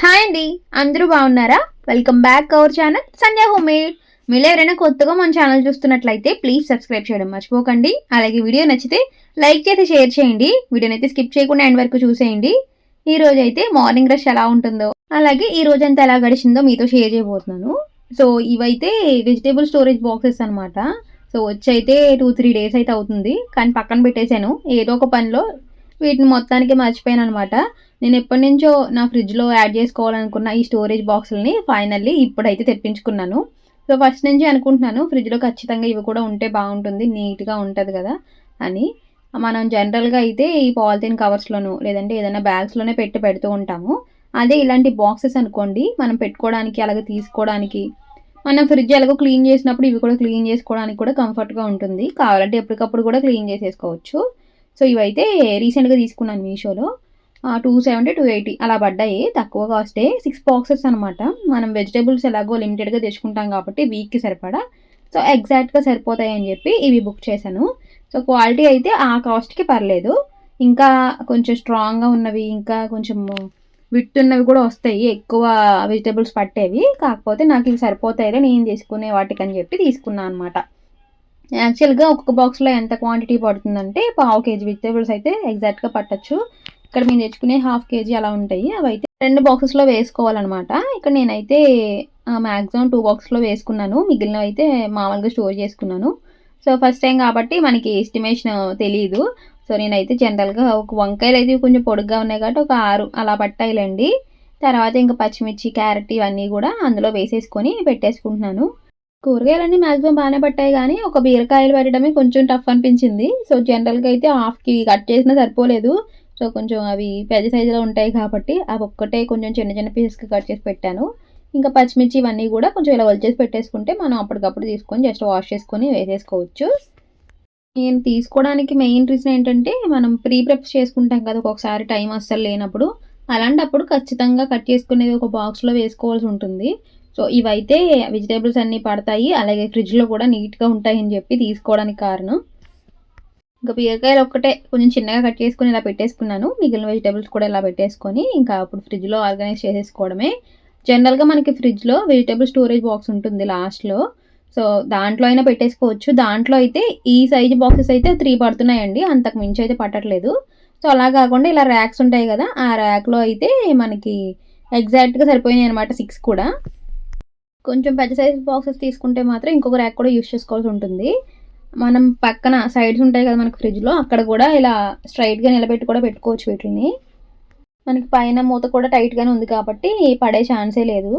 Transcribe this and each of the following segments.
Hi అండి. అందరూ బాగున్నారా? Welcome back our channel Sandhya homemade మీరు ఎవరైనా కొత్తగా మన ఛానల్ చూస్తున్నట్లయితే ప్లీజ్ సబ్స్క్రైబ్ చేయడం మర్చిపోకండి. అలాగే వీడియో నచ్చితే లైక్ చేసి షేర్ చేయండి. వీడియోని అయితే స్కిప్ చేయకుండా ఎండ్ వరకు చూసేయండి. ఈ రోజు అయితే మార్నింగ్ రష్ ఎలా ఉంటుందో అలాగే ఈ రోజు అంతా ఎలా గడిచిందో మీతో షేర్ చేయబోతున్నాను. సో ఇవైతే వెజిటేబుల్ స్టోరేజ్ బాక్సెస్ అనమాట సో వచ్చి అయితే టూ త్రీ డేస్ అయితే అవుతుంది. కానీ పక్కన పెట్టేశాను. ఏదో ఒక పనిలో వీటిని మొత్తానికి మర్చిపోయాను అనమాట నేను ఎప్పటి నుంచో నా ఫ్రిడ్జ్లో యాడ్ చేసుకోవాలనుకున్న ఈ స్టోరేజ్ బాక్సులని ఫైనల్లీ ఇప్పుడైతే తెప్పించుకున్నాను. సో ఫస్ట్ నుంచి అనుకుంటున్నాను ఫ్రిడ్జ్లో ఖచ్చితంగా ఇవి కూడా ఉంటే బాగుంటుంది నీట్గా ఉంటుంది కదా అని. మనం జనరల్గా అయితే ఈ పాలిథిన్ కవర్స్లోను లేదంటే ఏదైనా బ్యాగ్స్లోనే పెట్టి పెడుతూ ఉంటాము. అదే ఇలాంటి బాక్సెస్ అనుకోండి మనం పెట్టుకోవడానికి అలాగే తీసుకోవడానికి. మనం ఫ్రిడ్జ్ ఎలాగో క్లీన్ చేసినప్పుడు ఇవి కూడా క్లీన్ చేసుకోవడానికి కూడా కంఫర్ట్గా ఉంటుంది. కావాలంటే ఎప్పటికప్పుడు కూడా క్లీన్ చేసేసుకోవచ్చు. సో ఇవైతే రీసెంట్గా తీసుకున్నాను మీషోలో. టూ సెవెంటీ టూ ఎయిటీ అలా పడ్డాయి. తక్కువ కాస్టే సిక్స్ బాక్సెస్ అనమాట మనం వెజిటేబుల్స్ ఎలాగో లిమిటెడ్గా తెచ్చుకుంటాం కాబట్టి వీక్కి సరిపడా. సో ఎగ్జాక్ట్గా సరిపోతాయి అని చెప్పి ఇవి బుక్ చేశాను. సో క్వాలిటీ అయితే ఆ కాస్ట్కి పర్లేదు. ఇంకా కొంచెం స్ట్రాంగ్గా ఉన్నవి ఇంకా కొంచెం విత్తున్నవి కూడా వస్తాయి. ఎక్కువ వెజిటేబుల్స్ పట్టేవి. కాకపోతే నాకు ఇవి సరిపోతాయిలే నేను తీసుకునే వాటికి అని చెప్పి తీసుకున్నాను అనమాట యాక్చువల్గా ఒక్కొక్క బాక్స్లో ఎంత క్వాంటిటీ పడుతుందంటే పావు కేజీ వెజిటేబుల్స్ అయితే ఎగ్జాక్ట్గా పట్టచ్చు. ఇక్కడ మేము తెచ్చుకునే హాఫ్ కేజీ అలా ఉంటాయి. అవి అయితే రెండు బాక్సెస్లో వేసుకోవాలన్నమాట. ఇక్కడ నేనైతే మ్యాక్సిమం టూ బాక్స్లో వేసుకున్నాను. మిగిలినవి అయితే మామూలుగా స్టోర్ చేసుకున్నాను. సో ఫస్ట్ టైం కాబట్టి మనకి ఎస్టిమేషన్ తెలియదు సో నేనైతే జనరల్గా ఒక వంకాయలు అయితే కొంచెం పొడుగ్గా ఉన్నాయి కాబట్టి ఒక ఆరు అలా పట్టాయిలండి. తర్వాత ఇంకా పచ్చిమిర్చి క్యారెట్ ఇవన్నీ కూడా అందులో వేసేసుకొని పెట్టేసుకుంటున్నాను. కూరగాయలన్నీ మ్యాక్సిమం బాగానే పట్టాయి కానీ ఒక బీరకాయలు పెట్టడమే కొంచెం టఫ్ అనిపించింది. సో జనరల్గా అయితే హాఫ్కి కట్ చేసినా సరిపోలేదు. సో కొంచెం అవి పెద్ద సైజులో ఉంటాయి కాబట్టి అవి ఒక్కటే కొంచెం చిన్న చిన్న పీసెస్కి కట్ చేసి పెట్టాను. ఇంకా పచ్చిమిర్చి ఇవన్నీ కూడా కొంచెం ఇలా వలిచేసి పెట్టేసుకుంటే మనం అప్పటికప్పుడు తీసుకొని జస్ట్ వాష్ చేసుకొని వేసేసుకోవచ్చు. నేను తీసుకోవడానికి మెయిన్ రీజన్ ఏంటంటే మనం ప్రీ ప్రెప్ చేసుకుంటాం కదా ఒక్కొక్కసారి టైం అస్సలు లేనప్పుడు. అలాంటప్పుడు ఖచ్చితంగా కట్ చేసుకునేది ఒక బాక్స్లో వేసుకోవాల్సి ఉంటుంది. సో ఇవైతే వెజిటేబుల్స్ అన్నీ పడతాయి. అలాగే ఫ్రిడ్జ్లో కూడా నీట్గా ఉంటాయని చెప్పి తీసుకోవడానికి కారణం. ఇంకా బీరకాయలు ఒక్కటే కొంచెం చిన్నగా కట్ చేసుకుని ఇలా పెట్టేసుకున్నాను. మిగిలిన వెజిటేబుల్స్ కూడా ఇలా పెట్టేసుకొని ఇంకా అప్పుడు ఫ్రిడ్జ్లో ఆర్గనైజ్ చేసేసుకోవడమే. జనరల్గా మనకి ఫ్రిడ్జ్లో వెజిటేబుల్ స్టోరేజ్ బాక్స్ ఉంటుంది లాస్ట్లో సో దాంట్లో అయినా పెట్టేసుకోవచ్చు. దాంట్లో అయితే ఈ సైజ్ బాక్సెస్ అయితే త్రీ పడుతున్నాయండి. అంతకు మించి అయితే పట్టట్లేదు. సో అలా కాకుండా ఇలా ర్యాక్స్ ఉంటాయి కదా ఆ ర్యాక్లో అయితే మనకి ఎగ్జాక్ట్గా సరిపోయినాయి అనమాట సిక్స్ కూడా. కొంచెం పెద్ద సైజ్ బాక్సెస్ తీసుకుంటే మాత్రం ఇంకొక ర్యాక్ కూడా యూస్ చేసుకోవాల్సి ఉంటుంది. మనం పక్కన సైడ్స్ ఉంటాయి కదా మనకి ఫ్రిడ్జ్లో అక్కడ కూడా ఇలా స్ట్రైట్గా నిలబెట్టి కూడా పెట్టుకోవచ్చు వీటిని. మనకి పైన మూత కూడా టైట్గానే ఉంది కాబట్టి పడే ఛాన్సే లేదు.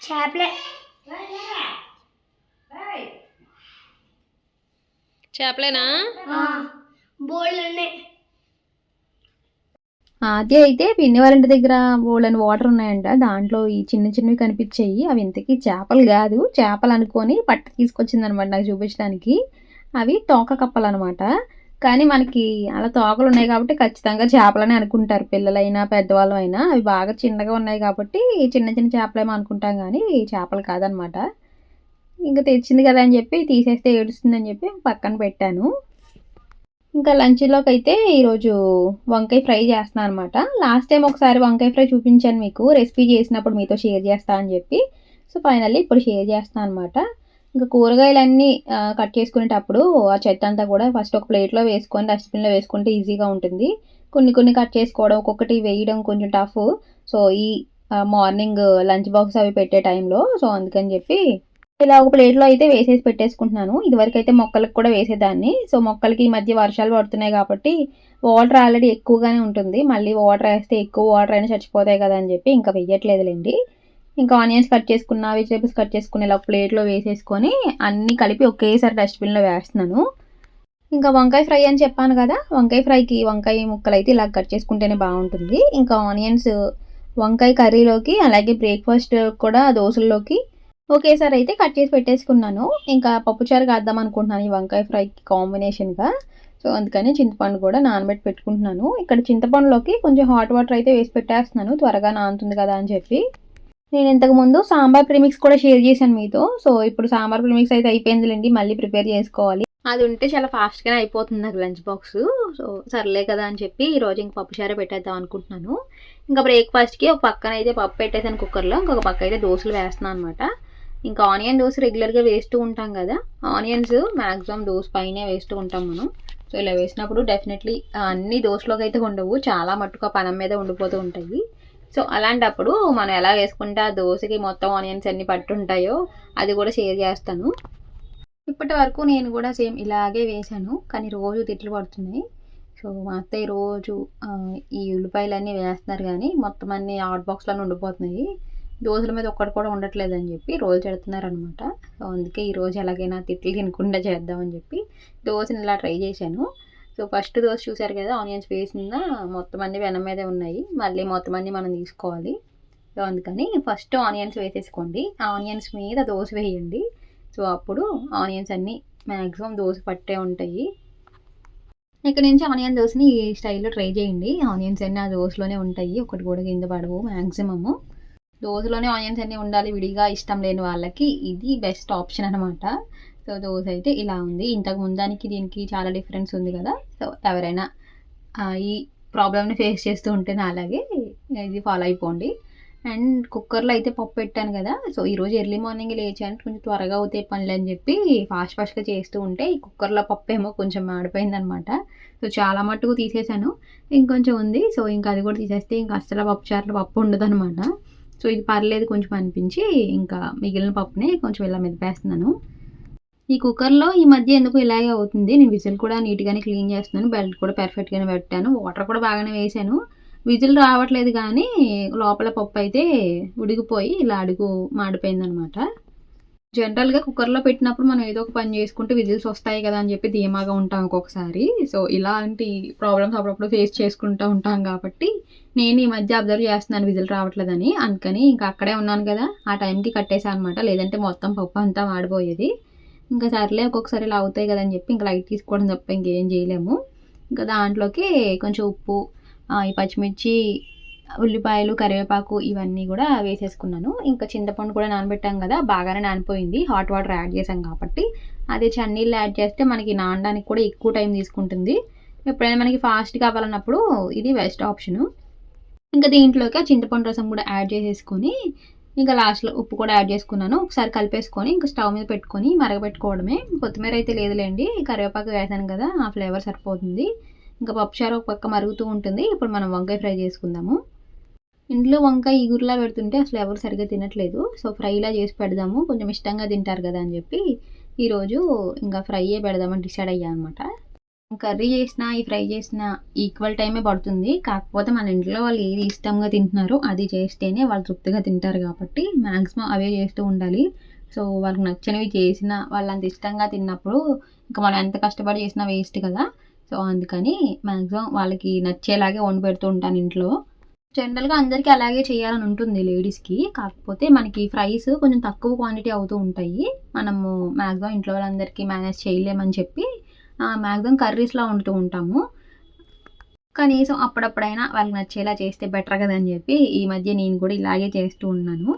చేపలే. చేపలేనా? బోల్డ్ ఉన్నాయి. ఆది అయితే పిన్ని వాళ్ళ ఇంటి దగ్గర బోళ్ళని వాటర్ ఉన్నాయంట. దాంట్లో ఈ చిన్న చిన్నవి కనిపించాయి. అవి ఇంతకీ చేపలు కాదు. చేపలు అనుకొని పట్టు తీసుకొచ్చింది అనమాట నాకు చూపించడానికి. అవి తోక కప్పలు అనమాట కానీ మనకి అలా తోకలు ఉన్నాయి కాబట్టి ఖచ్చితంగా చేపలని అనుకుంటారు. పిల్లలైనా పెద్దవాళ్ళు అయినా అవి బాగా చిన్నగా ఉన్నాయి కాబట్టి చిన్న చిన్న చేపలేమో అనుకుంటాం కానీ చేపలు కాదనమాట. ఇంకా తెచ్చింది కదా అని చెప్పి తీసేస్తే ఏడుస్తుందని చెప్పి పక్కన పెట్టాను. ఇంకా లంచ్లోకి అయితే ఈరోజు వంకాయ ఫ్రై చేస్తున్నాను అనమాట లాస్ట్ టైం ఒకసారి వంకాయ ఫ్రై చూపించాను మీకు రెసిపీ చేసినప్పుడు మీతో షేర్ చేస్తా అని చెప్పి. సో ఫైనల్లీ ఇప్పుడు షేర్ చేస్తాను అనమాట ఇంకా కూరగాయలన్నీ కట్ చేసుకునేటప్పుడు ఆ చెత్త అంతా కూడా ఫస్ట్ ఒక ప్లేట్లో వేసుకొని డస్ట్బిన్లో వేసుకుంటే ఈజీగా ఉంటుంది. కొన్ని కొన్ని కట్ చేసుకోవడం ఒక్కొక్కటి వేయడం కొంచెం టఫ్. సో ఈ మార్నింగ్ లంచ్ బాక్స్ అవి పెట్టే టైంలో సో అందుకని చెప్పి ఇలా ఒక ప్లేట్లో అయితే వేసేసి పెట్టేసుకుంటున్నాను. ఇదివరకు అయితే మొక్కలకు కూడా వేసేదాన్ని. సో మొక్కలకి ఈ మధ్య వర్షాలు పడుతున్నాయి కాబట్టి వాటర్ ఆల్రెడీ ఎక్కువగానే ఉంటుంది. మళ్ళీ వాటర్ వేస్తే ఎక్కువ వాటర్ అయినా చచ్చిపోతాయి కదా అని చెప్పి ఇంకా వెయ్యట్లేదులేండి ఇంకా ఆనియన్స్ కట్ చేసుకున్న వెజిటేబుల్స్ కట్ చేసుకుని ఇలా ఒక ప్లేట్లో వేసేసుకొని అన్నీ కలిపి ఒకేసారి డస్ట్బిన్లో వేస్తున్నాను. ఇంకా వంకాయ ఫ్రై అని చెప్పాను కదా వంకాయ ఫ్రైకి వంకాయ ముక్కలు అయితే ఇలా కట్ చేసుకుంటేనే బాగుంటుంది. ఇంకా ఆనియన్స్ వంకాయ కర్రీలోకి అలాగే బ్రేక్ఫాస్ట్ కూడా దోశల్లోకి ఒకేసారి అయితే కట్ చేసి పెట్టేసుకున్నాను. ఇంకా పప్పుచారు కాద్దాం అనుకుంటున్నాను ఈ వంకాయ ఫ్రైకి కాంబినేషన్గా సో అందుకని చింతపండు కూడా నానబెట్టి పెట్టుకుంటున్నాను. ఇక్కడ చింతపండులోకి కొంచెం హాట్ వాటర్ అయితే వేసి పెట్టేస్తున్నాను. త్వరగా నానుతుంది కదా అని చెప్పి. నేను ఇంతకుముందు సాంబార్ ప్రిమిక్స్ కూడా షేర్ చేశాను మీతో. సో ఇప్పుడు సాంబార్ ప్రిమిక్స్ అయితే అయిపోయిందిలేండి. మళ్ళీ ప్రిపేర్ చేసుకోవాలి. అది ఉంటే చాలా ఫాస్ట్గానే అయిపోతుంది నాకు లంచ్ బాక్స్. సో సర్లే కదా అని చెప్పి ఈరోజు ఇంక పప్పు చారే పెట్టేద్దాం అనుకుంటున్నాను. ఇంకా బ్రేక్ఫాస్ట్కి ఒక పక్కన అయితే పప్పు పెట్టేసాను కుక్కర్లో ఇంకొక పక్క అయితే దోశలు వేస్తున్నాను అనమాట ఇంకా ఆనియన్ దోశ రెగ్యులర్గా వేస్తూ ఉంటాం కదా ఆనియన్స్ మ్యాక్సిమం దోశ పైనే వేస్తూ ఉంటాం మనం. సో ఇలా వేసినప్పుడు డెఫినెట్లీ అన్ని దోశలోకి అయితే ఉండవు చాలా మట్టుకు ఆ పనం మీద ఉండిపోతూ ఉంటాయి. సో అలాంటప్పుడు మనం ఎలా వేసుకుంటే ఆ దోశకి మొత్తం ఆనియన్స్ అన్ని పట్టుంటాయో అది కూడా షేర్ చేస్తాను. ఇప్పటి వరకు నేను కూడా సేమ్ ఇలాగే వేశాను కానీ రోజు తిట్లు పడుతున్నాయి. సో మా అత్తయ్య రోజు ఈ ఈ ఉల్లిపాయలన్నీ వేస్తున్నారు కానీ మొత్తం అన్ని హాట్ బాక్స్లో ఉండిపోతున్నాయి. దోశల మీద ఒక్కటి కూడా ఉండట్లేదని చెప్పి రోజు పెడుతున్నారు అనమాట సో అందుకే ఈరోజు ఎలాగైనా తిట్లు తినకుండా చేద్దామని చెప్పి దోశని ఇలా ట్రై చేశాను. సో ఫస్ట్ దోశ చూసారు కదా ఆనియన్స్ వేసిన మొత్తం అన్ని వెనం మీదే ఉన్నాయి. మళ్ళీ మొత్తం అన్ని మనం తీసుకోవాలి. సో అందుకని ఫస్ట్ ఆనియన్స్ వేసేసుకోండి. ఆనియన్స్ మీద దోశ వేయండి. సో అప్పుడు ఆనియన్స్ అన్నీ మ్యాక్సిమం దోశ పట్టే ఉంటాయి. ఇక్కడ నుంచి ఆనియన్ దోశని ఈ స్టైల్లో ట్రై చేయండి. ఆనియన్స్ అన్నీ ఆ దోశలోనే ఉంటాయి. ఒకటి కూడా కింద పడవు మ్యాక్సిమము దోశలోనే ఆనియన్స్ అన్నీ ఉండాలి విడిగా ఇష్టం లేని వాళ్ళకి ఇది బెస్ట్ ఆప్షన్ అనమాట సో దోశ అయితే ఇలా ఉంది. ఇంతకు ముందానికి దీనికి చాలా డిఫరెన్స్ ఉంది కదా. సో ఎవరైనా ఈ ప్రాబ్లమ్ని ఫేస్ చేస్తూ ఉంటే అలాగే ఇది ఫాలో అయిపోండి. అండ్ కుక్కర్లో అయితే పప్పు పెట్టాను కదా. సో ఈరోజు ఎర్లీ మార్నింగ్ లేచాను కొంచెం త్వరగా అవుతాయి పనులు అని చెప్పి ఫాస్ట్ ఫాస్ట్గా చేస్తూ ఉంటే ఈ కుక్కర్లో పప్పు ఏమో కొంచెం మాడిపోయింది అనమాట సో చాలా మట్టుకు తీసేశాను ఇంకొంచెం ఉంది. సో ఇంకా అది కూడా తీసేస్తే ఇంకా అస్సలు పప్పు చారులు పప్పు ఉండదు అనమాట సో ఇది పర్లేదు కొంచెం అనిపించి ఇంకా మిగిలిన పప్పుని కొంచెం ఇలా మెదిపేస్తున్నాను. ఈ కుక్కర్లో ఈ మధ్య ఎందుకు ఇలాగే అవుతుంది? నేను విజిల్ కూడా నీట్గానే క్లీన్ చేస్తున్నాను. బెల్ట్ కూడా పెర్ఫెక్ట్గానే పెట్టాను. వాటర్ కూడా బాగానే వేసాను. విజిల్ రావట్లేదు కానీ లోపల పప్పు అయితే ఉడికిపోయి ఇలా అడుగు మాడిపోయింది అనమాట జనరల్గా కుక్కర్లో పెట్టినప్పుడు మనం ఏదో ఒక పని చేసుకుంటే విజిల్స్ వస్తాయి కదా అని చెప్పి ధీమాగా ఉంటాం ఒక్కొక్కసారి. సో ఇలాంటి ప్రాబ్లమ్స్ అప్పుడప్పుడు ఫేస్ చేసుకుంటూ ఉంటాం కాబట్టి నేను ఈ మధ్య అబ్జర్వ్ చేస్తున్నాను విజిల్ రావట్లేదని. అందుకని ఇంకా అక్కడే ఉన్నాను కదా. ఆ టైంకి కట్టేసాను అనమాట లేదంటే మొత్తం పప్పు అంతా వాడిపోయేది. ఇంకా సర్లే ఒక్కొక్కసారి ఇలా అవుతాయి కదా అని చెప్పి ఇంకా లైట్ తీసుకోవడం తప్ప ఇంకేం చేయలేము. ఇంకా దాంట్లోకి కొంచెం ఉప్పు ఈ పచ్చిమిర్చి ఉల్లిపాయలు కరివేపాకు ఇవన్నీ కూడా వేసేసుకున్నాను. ఇంకా చింతపండు కూడా నానబెట్టాం కదా బాగానే నానిపోయింది. హాట్ వాటర్ యాడ్ చేసాం కాబట్టి. అదే చన్నీళ్ళు యాడ్ చేస్తే మనకి నానడానికి కూడా ఎక్కువ టైం తీసుకుంటుంది. ఎప్పుడైనా మనకి ఫాస్ట్ కావాలన్నప్పుడు ఇది బెస్ట్ ఆప్షను ఇంకా దీంట్లోకి ఆ చింతపండు రసం కూడా యాడ్ చేసేసుకొని ఇంకా లాస్ట్లో ఉప్పు కూడా యాడ్ చేసుకున్నాను. ఒకసారి కలిపేసుకొని ఇంకా స్టవ్ మీద పెట్టుకొని మరగపెట్టుకోవడమే. కొత్తిమీర అయితే లేదులేండి. కరివేపాకు వేసాను కదా ఆ ఫ్లేవర్ సరిపోతుంది. ఇంకా పప్పుచారు ఒక పక్క మరుగుతూ ఉంటుంది. ఇప్పుడు మనం వంకాయ ఫ్రై చేసుకుందాము. ఇంట్లో వంకాయ ఈగురులా పెడుతుంటే అసలు ఎవరు సరిగ్గా తినట్లేదు. సో ఫ్రైలా చేసి పెడదాము. కొంచెం ఇష్టంగా తింటారు కదా అని చెప్పి ఈరోజు ఇంకా ఫ్రైయే పెడదామని డిసైడ్ అయ్యా అనమాట కర్రీ చేసినా ఈ ఫ్రై చేసినా ఈక్వల్ టైమే పడుతుంది. కాకపోతే మన ఇంట్లో వాళ్ళు ఏది ఇష్టంగా తింటున్నారో అది చేస్తేనే వాళ్ళు తృప్తిగా తింటారు కాబట్టి మ్యాక్సిమం అవే చేస్తూ ఉండాలి. సో వాళ్ళకి నచ్చినవి చేసిన వాళ్ళు అంత ఇష్టంగా తిన్నప్పుడు ఇంకా మనం ఎంత కష్టపడి చేసినా వేస్ట్ కదా. సో అందుకని మ్యాక్సిమం వాళ్ళకి నచ్చేలాగే వండి పెడుతూ ఉంటాను ఇంట్లో. జనరల్గా అందరికీ అలాగే చేయాలని ఉంటుంది లేడీస్కి. కాకపోతే మనకి ఫ్రైస్ కొంచెం తక్కువ క్వాంటిటీ అవుతూ ఉంటాయి. మనము మ్యాక్సిమం ఇంట్లో వాళ్ళందరికీ మేనేజ్ చేయలేమని చెప్పి మ్యాక్సిమం కర్రీస్లో వండుతూ ఉంటాము. కనీసం అప్పుడప్పుడైనా వాళ్ళకి నచ్చేలా చేస్తే బెటర్ కదా అని చెప్పి ఈ మధ్య నేను కూడా ఇలాగే చేస్తూ ఉన్నాను.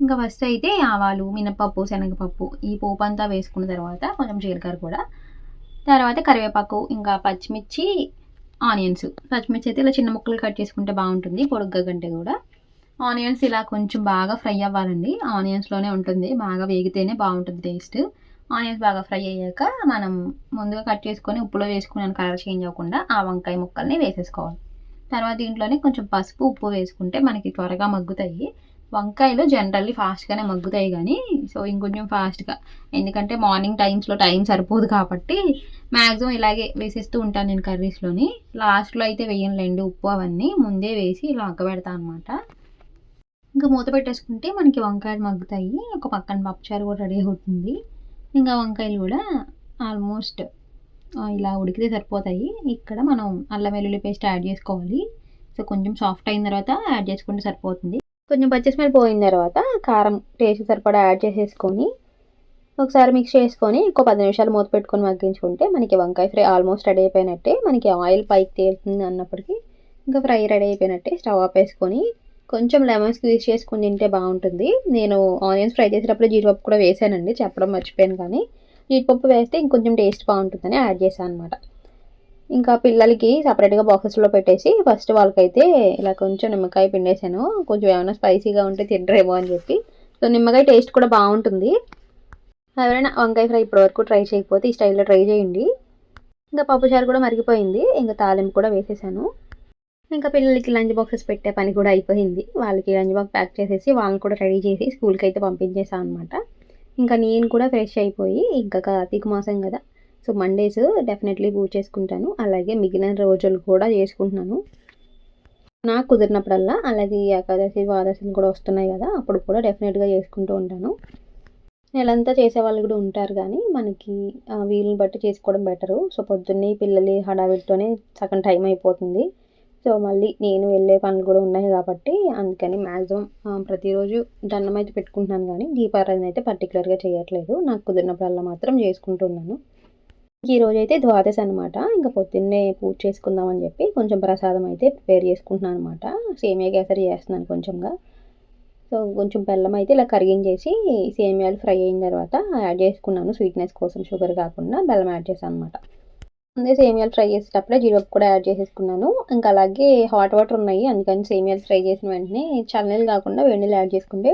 ఇంకా ఫస్ట్ అయితే ఆవాలు మినపప్పు శనగపప్పు ఈ పోపు అంతా వేసుకున్న తర్వాత కొంచెం జీలకర్ర కూడా. తర్వాత కరివేపాకు ఇంకా పచ్చిమిర్చి ఆనియన్స్. పచ్చిమిర్చి అయితే ఇలా చిన్న ముక్కలు కట్ చేసుకుంటే బాగుంటుంది పొడుగ్గా కంటే కూడా. ఆనియన్స్ ఇలా కొంచెం బాగా ఫ్రై అవ్వాలండి. ఆనియన్స్లోనే ఉంటుంది బాగా వేగితేనే బాగుంటుంది టేస్ట్. ఆనియన్స్ బాగా ఫ్రై అయ్యాక మనం ముందుగా కట్ చేసుకొని ఉప్పులో వేసుకున్నాను కలర్ చేంజ్ అవ్వకుండా ఆ వంకాయ ముక్కల్ని వేసేసుకోవాలి. తర్వాత దీంట్లోనే కొంచెం పసుపు ఉప్పు వేసుకుంటే మనకి త్వరగా మగ్గుతాయి. వంకాయలు జనరల్లీ ఫాస్ట్గానే మగ్గుతాయి కానీ సో ఇంకొంచెం ఫాస్ట్గా. ఎందుకంటే మార్నింగ్ టైమ్స్లో టైం సరిపోదు కాబట్టి మ్యాక్సిమం ఇలాగే వేసేస్తూ ఉంటాను నేను కర్రీస్లోని. లాస్ట్లో అయితే వేయనులేండి ఉప్పు అవన్నీ ముందే వేసి ఇలా అగ్గబెడతా అనమాట ఇంకా మూత పెట్టేసుకుంటే మనకి వంకాయలు మగ్గుతాయి. ఒక పక్కన పప్పుచారు కూడా రెడీ అవుతుంది. ఇంకా వంకాయలు కూడా ఆల్మోస్ట్ ఇలా ఉడికితే సరిపోతాయి. ఇక్కడ మనం అల్లం వెల్లుల్లి పేస్ట్ యాడ్ చేసుకోవాలి. సో కొంచెం సాఫ్ట్ అయిన తర్వాత యాడ్ చేసుకుంటే సరిపోతుంది. కొంచెం పచ్చి పోయిన తర్వాత కారం టేస్ట్ సరిపడా యాడ్ చేసేసుకొని ఒకసారి మిక్స్ చేసుకొని ఇంకో పది నిమిషాలు మూత పెట్టుకొని మగ్గించుకుంటే మనకి వంకాయ ఫ్రై ఆల్మోస్ట్ రెడీ అయిపోయినట్టే. మనకి ఆయిల్ పైకి తేలుతుంది అన్నప్పటికీ ఇంకా ఫ్రై రెడీ అయిపోయినట్టే. స్టవ్ ఆపేసుకొని కొంచెం లెమన్ స్క్వీజ్ చేసుకొని తింటే బాగుంటుంది. నేను ఆనియన్స్ ఫ్రై చేసేటప్పుడు జీడిపప్పు కూడా వేసానండి చెప్పడం మర్చిపోయాను కానీ. జీడిపప్పు వేస్తే ఇంకొంచెం టేస్ట్ బాగుంటుందని యాడ్ చేశాను అనమాట ఇంకా పిల్లలకి సపరేట్గా బాక్సెస్లో పెట్టేసి ఫస్ట్ వాళ్ళకైతే ఇలా కొంచెం నిమ్మకాయ పిండేసాను కొంచెం ఏమైనా స్పైసీగా ఉంటే తినరేమో అని చెప్పి. సో నిమ్మకాయ టేస్ట్ కూడా బాగుంటుంది. ఎవరైనా వంకాయ ఫ్రై ఇప్పటివరకు ట్రై చేయకపోతే ఈ స్టైల్లో ట్రై చేయండి. ఇంకా పప్పుచారు కూడా మరిగిపోయింది. ఇంకా తాలింపు కూడా వేసేసాను. ఇంకా పిల్లలకి లంచ్ బాక్సెస్ పెట్టే పని కూడా అయిపోయింది. వాళ్ళకి లంచ్ బాక్స్ ప్యాక్ చేసేసి వాళ్ళని కూడా రెడీ చేసి స్కూల్కి అయితే పంపించేసాను అనమాట ఇంకా నేను కూడా ఫ్రెష్ అయిపోయి ఇంకా కార్తీక మాసం కదా. సో మండేస్ డెఫినెట్లీ పూజ చేసుకుంటాను. అలాగే మిగిలిన రోజులు కూడా చేసుకుంటున్నాను. నాకు కుదిరినప్పుడల్లా అలాగే ఏకాదశి ద్వాదశిలు కూడా వస్తున్నాయి కదా. అప్పుడు కూడా డెఫినెట్గా చేసుకుంటూ ఉంటాను. నెలంతా చేసే వాళ్ళు కూడా ఉంటారు కానీ మనకి వీలుని బట్టి చేసుకోవడం బెటరు. సో పొద్దున్నే పిల్లలు హడావిడితోనే సగం టైం అయిపోతుంది. సో మళ్ళీ నేను వెళ్ళే పనులు కూడా ఉన్నాయి కాబట్టి అందుకని మ్యాక్సిమం ప్రతిరోజు దండం అయితే పెట్టుకుంటున్నాను కానీ దీపారాధన అయితే పర్టికులర్గా చేయట్లేదు. నాకు కుదిరినప్పుడల్లా మాత్రం చేసుకుంటున్నాను ఈరోజు అయితే ద్వాదశి అనమాట ఇంకా పొద్దున్నే పూజ చేసుకుందామని చెప్పి కొంచెం ప్రసాదం అయితే ప్రిపేర్ చేసుకుంటున్నాను అనమాట సేమియా కేసరి చేస్తున్నాను కొంచెంగా. సో కొంచెం బెల్లం అయితే ఇలా కరిగించేసి సేమియాలు ఫ్రై అయిన తర్వాత యాడ్ చేసుకున్నాను. స్వీట్నెస్ కోసం షుగర్ కాకుండా బెల్లం యాడ్ చేశాను అనమాట ముందే సేమియాలు ఫ్రై చేసేటప్పుడే జీడిపప్పు కూడా యాడ్ చేసేసుకున్నాను. ఇంకా అలాగే హాట్ వాటర్ ఉన్నాయి. అందుకని సేమియాలు ఫ్రై చేసిన వెంటనే చల్లనీళ్ళు కాకుండా వేడినీళ్ళు యాడ్ చేసుకుంటే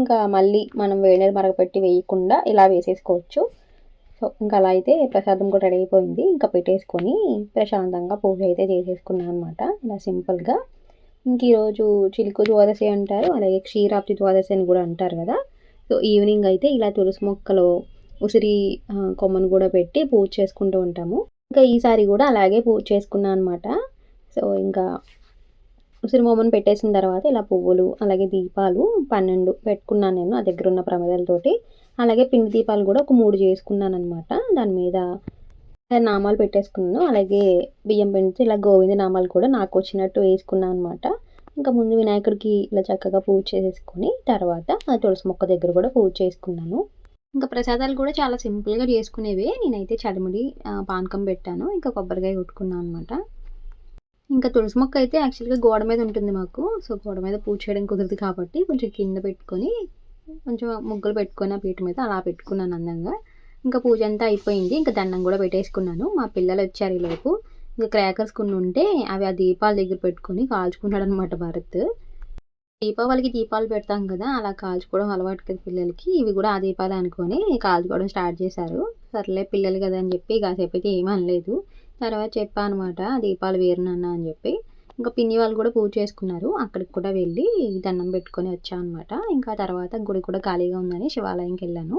ఇంకా మళ్ళీ మనం వేడినీళ్ళు మరగపెట్టి వేయకుండా ఇలా వేసేసుకోవచ్చు. సో ఇంకా అలా అయితే ప్రసాదం కూడా రెడీ అయిపోయింది. ఇంకా పెట్టేసుకొని ప్రశాంతంగా పూజ అయితే చేసేసుకున్నాను అనమాట ఇలా సింపుల్గా. ఇంక ఈరోజు చిలుకు ద్వాదశి అంటారు. అలాగే క్షీరాబ్ది ద్వాదశి అని కూడా అంటారు కదా. సో ఈవినింగ్ అయితే ఇలా తులసి మొక్కలో ఉసిరి కొమ్మను కూడా పెట్టి పూజ చేసుకుంటూ ఉంటాము. ఇంకా ఈసారి కూడా అలాగే పూజ చేసుకున్నాను అనమాట సో ఇంకా ఉసిరి మొమ్మను పెట్టేసిన తర్వాత ఇలా పువ్వులు అలాగే దీపాలు పన్నెండు పెట్టుకున్నాను నేను ఆ దగ్గర ఉన్న ప్రమేదాలతోటి. అలాగే పిండి దీపాలు కూడా ఒక మూడు చేసుకున్నాను అనమాట దాని మీద నామాలు పెట్టేసుకున్నాను. అలాగే బియ్యం పిండితో ఇలా గోవింద నామాలు కూడా నాకు వచ్చినట్టు వేసుకున్నాను అనమాట ఇంకా ముందు వినాయకుడికి ఇలా చక్కగా పూజ చేసేసుకొని తర్వాత ఆ తులసి మొక్క దగ్గర కూడా పూజ చేసుకున్నాను. ఇంకా ప్రసాదాలు కూడా చాలా సింపుల్గా చేసుకునేవే. నేనైతే చలిమిడి పానకం పెట్టాను. ఇంకా కొబ్బరికాయ కొట్టుకున్నాను అనమాట ఇంకా తులసి మొక్క అయితే యాక్చువల్గా గోడ మీద ఉంటుంది మాకు. సో గోడ మీద పూజ చేయడం కుదరదు కాబట్టి కొంచెం కింద పెట్టుకొని కొంచెం ముగ్గులు పెట్టుకొని ఆ పీట మీద అలా పెట్టుకున్నాను అందంగా. ఇంకా పూజ అంతా అయిపోయింది. ఇంకా దండం కూడా పెట్టేసుకున్నాను. మా పిల్లలు వచ్చారు ఈలోపు. ఇంకా క్రాకర్స్ కొన్ని ఉంటే అవి ఆ దీపాల దగ్గర పెట్టుకొని కాల్చుకున్నాడు అనమాట భరత్. దీపావళికి దీపాలు పెడతాం కదా అలా కాల్చుకోవడం అలవాటు కదా పిల్లలకి. ఇవి కూడా ఆ దీపాలు అనుకొని కాల్చుకోవడం స్టార్ట్ చేశారు. సర్లే పిల్లలు కదా అని చెప్పి కాసేపు అయితే ఏమీ అనలేదు. తర్వాత చెప్పా అనమాట దీపాలు వేరు నాన్న అని చెప్పి. ఇంకా పిన్ని వాళ్ళు కూడా పూజ చేసుకున్నారు. అక్కడికి కూడా వెళ్ళి దండం పెట్టుకొని వచ్చా అనమాట ఇంకా తర్వాత గుడి కూడా ఖాళీగా ఉందని శివాలయంకి వెళ్ళాను.